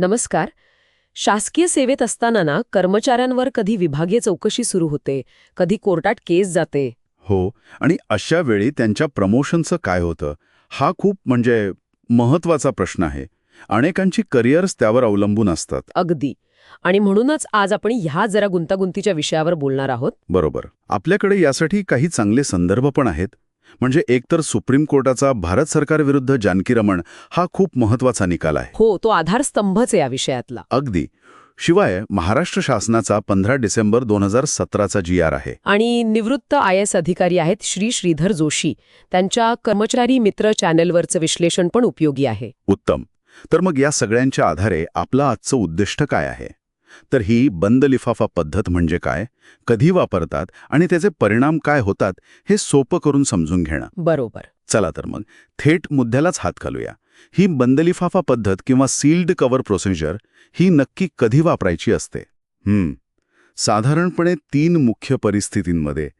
नमस्कार. शासकीय सेवेत असताना ना कर्मचाऱ्यांवर कधी विभागीय चौकशी सुरू होते कधी कोर्टात केस जाते? हो आणि अशा वेळी त्यांच्या प्रमोशनचं काय होतं हा खूप म्हणजे महत्त्वाचा प्रश्न आहे. अनेकांची करिअर्स त्यावर अवलंबून असतात. अगदी. आणि म्हणूनच आज आपण ह्या जरा गुंतागुंतीच्या विषयावर बोलणार आहोत. बरोबर. आपल्याकडे यासाठी काही चांगले संदर्भ पण आहेत. म्हणजे एकतर सुप्रीम कोर्टाचा भारत सरकारविरुद्ध जानकीरमण हा खूप महत्त्वाचा निकाल आहे. हो तो आधारस्तंभच आहे या विषयातला. अगदी. शिवाय महाराष्ट्र शासनाचा पंधरा डिसेंबर दोन हजार सतराचा जी आर आहे. आणि निवृत्त आय एस अधिकारी आहेत श्री श्रीधर जोशी. त्यांच्या कर्मचारी मित्र चॅनलवरचं विश्लेषण पण उपयोगी आहे. उत्तम. तर मग या सगळ्यांच्या आधारे आपलं आजचं उद्दिष्ट काय आहे? तर ही बंद लिफाफा पद्धत म्हणजे काय कधी वापरतात आणि त्याचे परिणाम काय होतात हे सोपं करून समजून घेणं. बरोबर. चला तर मग थेट मुद्द्यालाच हात घालूया. ही बंद लिफाफा पद्धत किंवा सील्ड कव्हर प्रोसिजर ही नक्की कधी वापरायची असते? हम्म. साधारणपणे तीन मुख्य परिस्थितींमध्ये.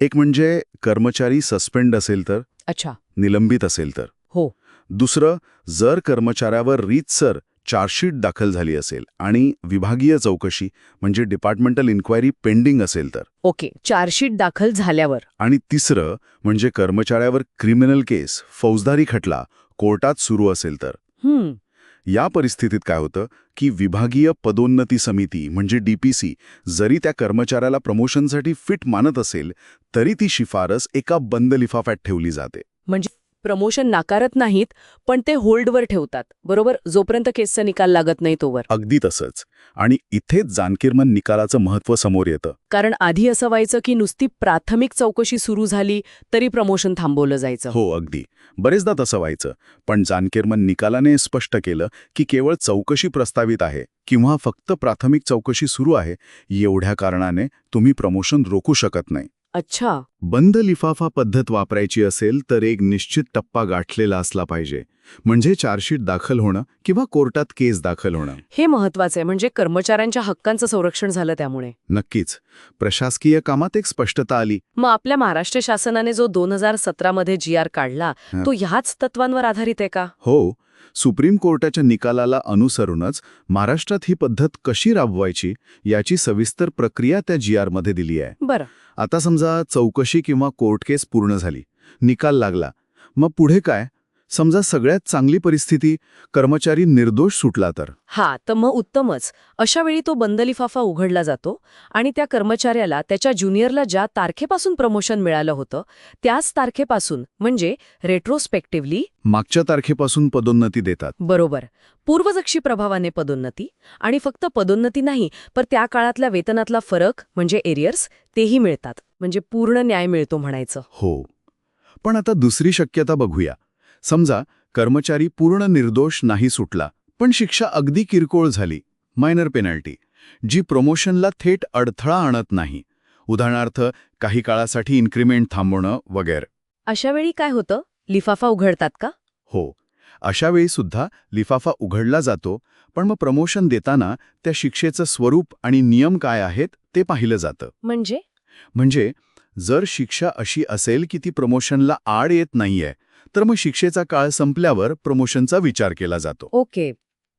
एक म्हणजे कर्मचारी सस्पेंड असेल तर? अच्छा. निलंबित असेल तर. हो. दुसरं जर कर्मचाऱ्यावर रीतसर चार्जशीट दाखल झाली असेल आणि विभागीय चौकशी म्हणजे डिपार्टमेंटल इन्क्वायरी पेंडिंग असेल तर. ओके चार्जशीट दाखल झाल्यावर. आणि तिसरं म्हणजे कर्मचाऱ्यावर क्रिमिनल केस फौजदारी खटला कोर्टात सुरू असेल तर. हम्म. या परिस्थितीत काय होतं की विभागीय पदोन्नती समिती म्हणजे डीपीसी जरी त्या कर्मचाऱ्याला प्रमोशनसाठी फिट मानत असेल तरी ती शिफारस एका बंद लिफाफ्यात ठेवली जाते. म्हणजे प्रमोशन नाकारत नाहीत पण ते होल्डवर ठेवतात. बरोबर? जोपर्यंत केसचा निकाल लागत नाही तोवर. अगदी तसंच. आणि इथेच जानकीरमन निकालाचं महत्त्व समोर येतं. कारण आधी असं व्हायचं की नुसती प्राथमिक चौकशी सुरू झाली तरी प्रमोशन थांबवलं जायचं. हो अगदी. बरेचदा तसं व्हायचं. पण जानकीरमन निकालाने स्पष्ट केलं की केवळ चौकशी प्रस्तावित आहे किंवा फक्त प्राथमिक चौकशी सुरू आहे एवढ्या कारणाने तुम्ही प्रमोशन रोखू शकत नाही. अच्छा. बंद लिफाफा पद्धत वापरायची असेल तर एक निश्चित टप्पा गाठलेला असला पाहिजे. म्हणजे चार्जशीट दाखल होणं किंवा कोर्टात केस दाखल होणं. हे महत्वाचं आहे म्हणजे कर्मचाऱ्यांच्या हक्कांचं संरक्षण झालं त्यामुळे. नक्कीच. प्रशासकीय कामात एक स्पष्टता आली. मग आपल्या महाराष्ट्र शासनाने जो दोन हजार सतरामध्ये जी आर काढला. तो ह्याच तत्वांवर आधारित आहे का? हो. सुप्रीम कोर्टाच्या निकालाला अनुसरूनच महाराष्ट्रात ही पद्धत कशी राबवायची याची सविस्तर प्रक्रिया त्या जी आरमध्ये दिली आहे. बरं. आता समजा चौकशी किंवा कोर्ट केस पूर्ण झाली. निकाल लागला. मग पुढे काय? समजा सगळ्यात चांगली परिस्थिती कर्मचारी निर्दोष सुटला तर? हा तर मग उत्तमच. अशा वेळी तो बंद लिफाफा उघडला जातो आणि त्या कर्मचाऱ्याला त्याच्या ज्युनियरला ज्या तारखेपासून प्रमोशन मिळालं होतं त्याच तारखेपासून म्हणजे रेट्रोस्पेक्टिव्हली मागच्या तारखेपासून पदोन्नती देतात. बरोबर. पूर्वजक्षी प्रभावाने पदोन्नती आणि फक्त पदोन्नती नाही पण त्या काळातल्या वेतनातला फरक म्हणजे एरियर्स तेही मिळतात. म्हणजे पूर्ण न्याय मिळतो म्हणायचं. हो. पण आता दुसरी शक्यता बघूया. समजा कर्मचारी पूर्ण निर्दोष नाही सुटला पण शिक्षा अगदी किरकोळ झाली. मायनर पेनल्टी जी प्रमोशनला थेट अडथळा आणत नाही. उदाहरणार्थ काही काळासाठी इन्क्रिमेंट थांबवणं वगैरे. अशा वेळी काय होतं? लिफाफा उघडतात का? हो. अशा वेळी सुद्धा लिफाफा उघडला जातो पण मग प्रमोशन देताना त्या शिक्षेचं स्वरूप आणि नियम काय आहेत ते पाहिलं जातं. म्हणजे? म्हणजे जर शिक्षा अशी असेल की ती प्रमोशनला आड येत नाहीये तर मग शिक्षेचा काळ संपल्यावर प्रमोशनचा विचार केला जातो. ओके.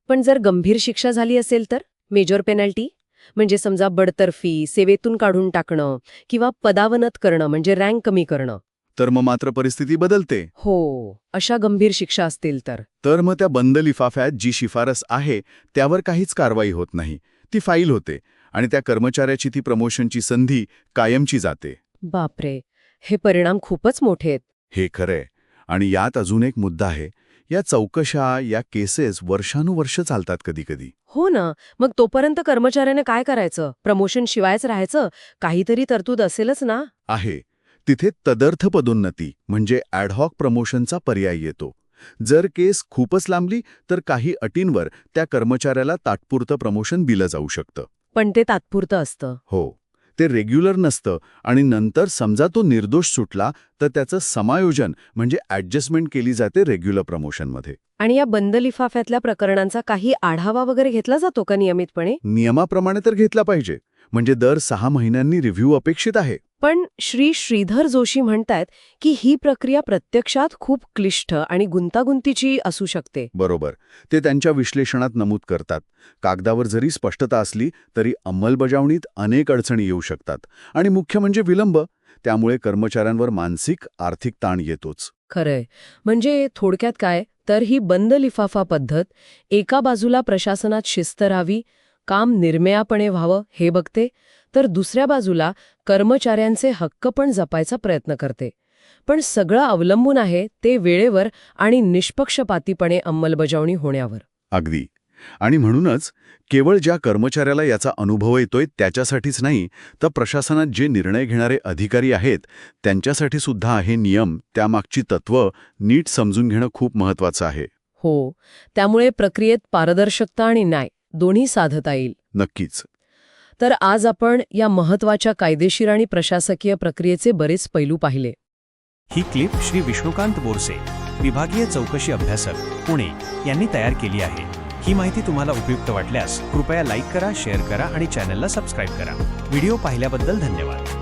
पण जर गंभीर शिक्षा झाली असेल तर? Major penalty? म्हणजे समजा बडतर्फी सेवेतून काढून टाकणं किंवा पदावनत करणं म्हणजे रँक कमी करणं. तर मग मात्र परिस्थिती बदलते. हो. अशा गंभीर शिक्षा असतील तर. तर मग त्या बंद लिफाफ्यात जी शिफारस आहे त्यावर काहीच कारवाई होत नाही. ती फाईल होते आणि त्या कर्मचाऱ्याची ती प्रमोशनची संधी कायमची जाते. बापरे. हे परिणाम खूपच मोठे आहेत. हे खरंय. आणि यात अजून एक मुद्दा आहे या चौकशा या केसेस वर्षानुवर्ष चालतात कधीकधी. हो ना. मग तोपर्यंत कर्मचाऱ्याने काय करायचं? प्रमोशन शिवायच राहायचं? काहीतरी तरतूद असेलच ना? आहे. तिथे तदर्थ पदोन्नती म्हणजे ॲडहॉक प्रमोशनचा पर्याय येतो. जर केस खूपच लांबली तर काही अटींवर त्या कर्मचाऱ्याला तात्पुरतं प्रमोशन दिलं जाऊ शकतं. पण ते तात्पुरतं असतं. हो. ते रेग्युलर नसतं आणि नंतर समजा तो निर्दोष सुटला तर त्याचं समायोजन म्हणजे ॲडजस्टमेंट केली जाते रेग्युलर प्रमोशनमध्ये आणि या बंद लिफाफ्यातल्या प्रकरणांचा काही आढावा वगैरे घेतला जातो का नियमितपणे? नियमाप्रमाणे तर घेतला पाहिजे. म्हणजे दर सहा महिन्यांनी रिव्ह्यू अपेक्षित आहे. पण श्री श्रीधर जोशी म्हणतायत की ही प्रक्रिया प्रत्यक्षात खूप क्लिष्ट आणि गुंतागुंतीची असू शकते. बरोबर. ते त्यांच्या विश्लेषणात नमूद करतात. कागदावर जरी स्पष्टता असली तरी अंमलबजावणीत अनेक अडचणी येऊ शकतात. आणि मुख्य म्हणजे विलंब. त्यामुळे कर्मचाऱ्यांवर मानसिक आर्थिक ताण येतोच. खरंय. म्हणजे थोडक्यात काय? तर ही बंद लिफाफा पद्धत एका बाजूला प्रशासनात शिस्त राहावी काम निर्मयापणे व्हावं हे बघते तर दुसऱ्या बाजूला कर्मचाऱ्यांचे हक्क पण जपायचा प्रयत्न करते. पण सगळं अवलंबून आहे ते वेळेवर आणि निष्पक्षपातीपणे अंमलबजावणी होण्यावर. अगदी. आणि म्हणूनच केवळ ज्या कर्मचाऱ्याला याचा अनुभव येतोय त्याच्यासाठीच नाही तर प्रशासनात जे निर्णय घेणारे अधिकारी आहेत त्यांच्यासाठी सुद्धा हे नियम त्यामागची तत्त्व नीट समजून घेणं खूप महत्वाचं आहे. हो त्यामुळे प्रक्रियेत पारदर्शकता आणि न्याय दोन्ही साधता येईल. नक्कीच. तर आज आपण या महत्त्वाच्या कायदेशीर आणि प्रशासकीय प्रक्रियेचे बरेच पैलू पाहिले. ही क्लिप श्री विष्णुकांत बोरसे विभागीय चौकशी अभ्यासक पुणे यांनी तयार केली आहे. ही माहिती तुम्हाला उपयुक्त वाटल्यास कृपया लाईक करा शेअर करा आणि चॅनलला सबस्क्राईब करा. व्हिडिओ पाहिल्याबद्दल धन्यवाद.